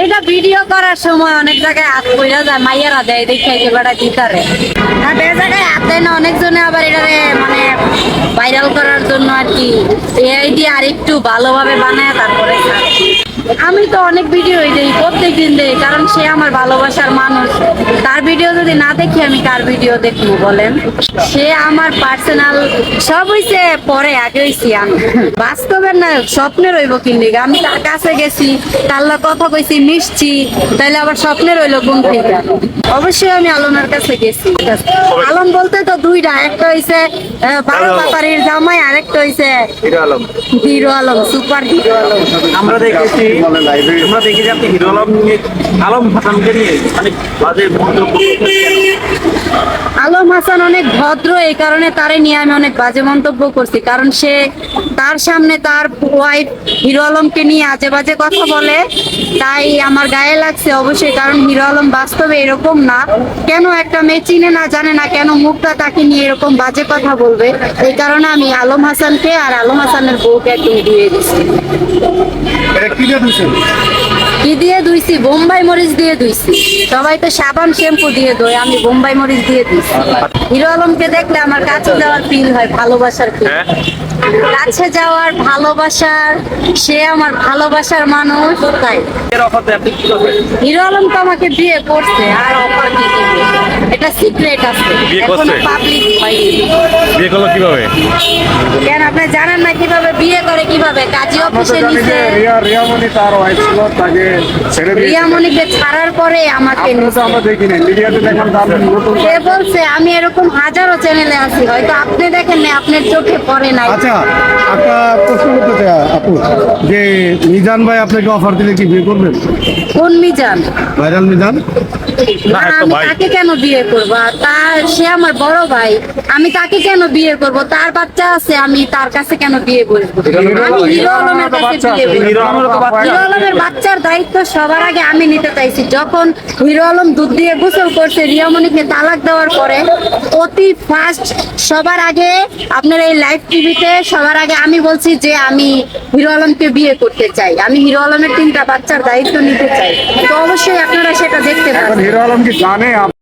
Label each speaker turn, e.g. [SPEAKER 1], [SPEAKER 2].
[SPEAKER 1] এটা ভিডিও করার সময় অনেক জায়গায় হাত পইরা যায়, মাইয়ারা দেয় দেখে বেটা গিটারে আর এই জায়গায় হাত দেয় না, অনেকজনে আবার এটারে মানে ভাইরাল করার জন্য আর কি এআই দিয়ে আর একটু ভালোভাবে বানায়, তারপরে। আমি তো অনেক ভিডিও দিই প্রত্যেক দিন দেই কারণ সে আমার ভালোবাসার মানুষ। তার ভিডিও যদি না দেখি আমি কার ভিডিও দেখব বলেন? সে আমার পার্সোনাল সব হইছে পরে আগে হইছি আমি। বাস্তবের না স্বপ্নে রইব কিনলে আমি তার কাছে গেছি তার লগে কথা কইছি মিশছি তাইলে আবার স্বপ্নে রইল ঘুম থেকে। অবশ্যই আমি আলমের কাছে গেছি। আলম বলতে তো দুইটা একটা হইছে বারো বাপারির জামাই আরেকটা হইছে
[SPEAKER 2] hero Alam.
[SPEAKER 1] Hero Alam super hero Alam.
[SPEAKER 2] আমরা দেখেছি আমরা দেখেছি আপনি হিরো আলম নিয়ে আলম হাসানকে নিয়ে অনেক বাজে মন্তব্য
[SPEAKER 1] আলম হাসান অনেক ভদ্র এই কারণে তারে নিয়ে আমি অনেক বাজে মন্তব্য করছি। কারণ সে তার সামনে তার ওয়াইফ হিরো আলমকে নিয়ে আজে বাজে কথা বলে তাই আমার গায়ে লাগছে অবশ্যই কারণ হিরো আলম বাস্তবে এরকম না। কেন একটা মেয়ে চিনে না জানে না কেন মুখটা তাকে নিয়ে এরকম বাজে কথা বলবে? এই কারণে আমি আলম হাসানকে আর আলম হাসানের বউকে একদম দিয়ে দিচ্ছি।
[SPEAKER 3] কি দিয়ে
[SPEAKER 1] ধুইছি? বোম্বাই মরিচ দিয়ে ধুইছি। সবাই তো সাবান শ্যাম্পু দিয়ে ধোয় আমি বোম্বাই মরিচ দিয়ে ধুইছি। হিরো আলমকে দেখলে আমার কাছে যাওয়ার ফিল হয় ভালোবাসার ফিল
[SPEAKER 2] হ্যাঁ।
[SPEAKER 1] কাছে যাওয়ার ভালোবাসার সে আমার ভালোবাসার মানুষ তাই। হিরো আলম তো আমাকে বিয়ে করছে আর অফার কি এটা সিক্রেট আছে।
[SPEAKER 4] বিয়ে এখনও
[SPEAKER 1] পাবলিক হয়নি।
[SPEAKER 4] বিয়ে করল কীভাবে?
[SPEAKER 1] কেন আপনি জানেন না কীভাবে বিয়ে করে কীভাবে? কাজী অফিসে নিছে।
[SPEAKER 3] রিয়া রিয়ামণি তার ওয়াইফ ছিল তাকে ছেড়ে দিয়ে
[SPEAKER 1] রিয়ামণিকে ছাড়ার পরে আমাকে নিছে।
[SPEAKER 3] আমরা দেখিনি মিডিয়াতে দেখলাম আপনি নতুন
[SPEAKER 1] কে বলছে আমি এরকম হাজারো চ্যানেলে আছি হয়তো আপনি দেখেন না আপনার চোখে পড়ে নাই।
[SPEAKER 3] আচ্ছা একটা প্রশ্ন করতে চাই আপু যে মিজান ভাই আপনাকে অফার দিলে কি বিয়ে করবেন?
[SPEAKER 1] কোন মিজান?
[SPEAKER 3] ভাইরাল মিজান?
[SPEAKER 4] না,
[SPEAKER 1] না, আমি তাকে কেন বিয়ে করব? তার সে আমার বড় ভাই। আমি তাকে কেন বিয়ে করব? তার বাচ্চা আছে আমি তার কাছে কেন বিয়ে করব? আমি হিরো আলমের কাছে বিয়ে করব।
[SPEAKER 2] হিরো আলমের তো বাচ্চা
[SPEAKER 1] হিরো আলমের বাচ্চার দায়িত্ব সবার আগে আমি নিতে চাইছি। যখন হিরো আলম দুধ দিয়ে গোসল করছে রিয়ামণিকে তালাক দেওয়ার পরে অতি ফার্স্ট সবার আগে আপনার এই লাইভ টিভিতে সবার আগে আমি বলছি যে আমি হিরো আলমকে বিয়ে করতে চাই। আমি হিরো আলমের তিনটা বাচ্চার দায়িত্ব নিতে চাই। তো অবশ্যই আপনারা সেটা দেখতে পাবেন
[SPEAKER 3] হিরো আলম কি জানে